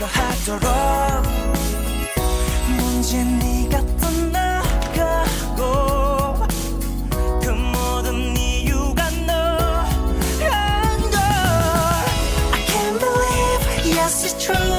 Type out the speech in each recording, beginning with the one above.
싫어하도록. 문제 네가 떠나가고 그 모든 이유가 너란 걸. I can't believe yes it's true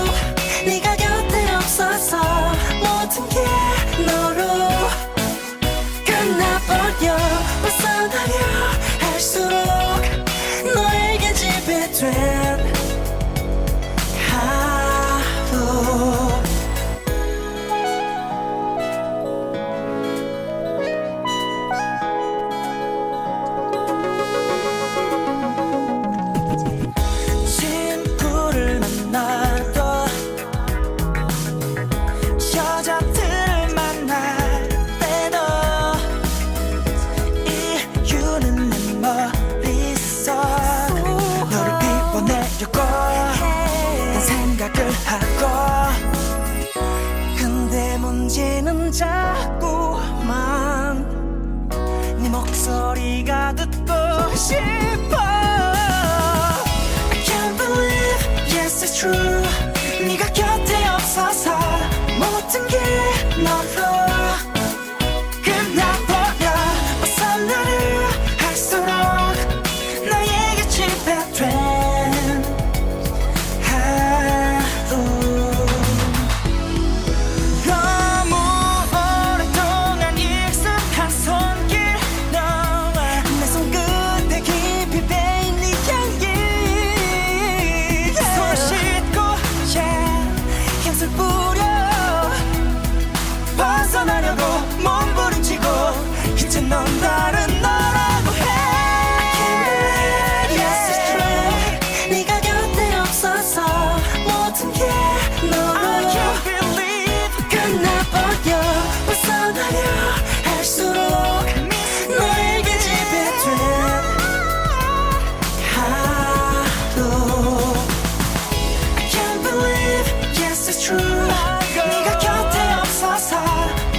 It's true. 네가 곁에 없어서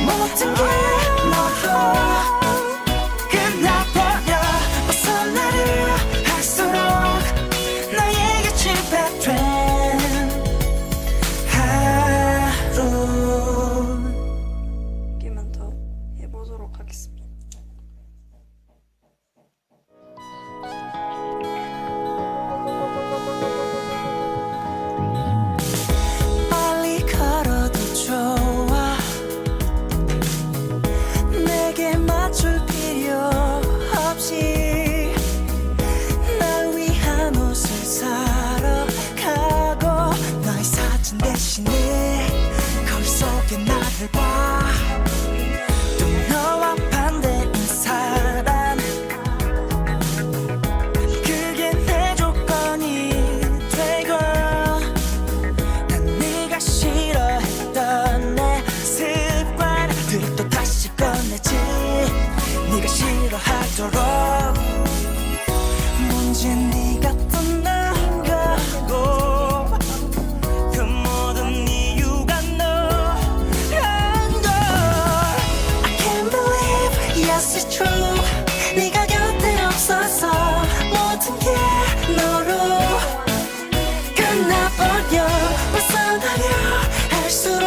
모든 게 너로 끝나버려. 어서 나를 할수록 너에게 지배된 하루. 끼만 더 해보도록 하겠습니다. Everybody 너로 끝나 버려. 우산 버려. 할수록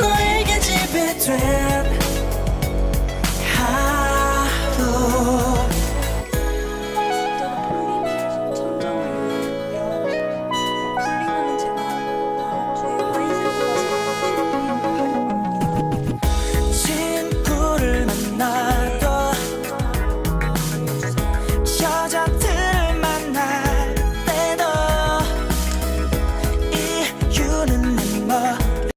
너에게 지배된 가족 친구를 만났던 여자.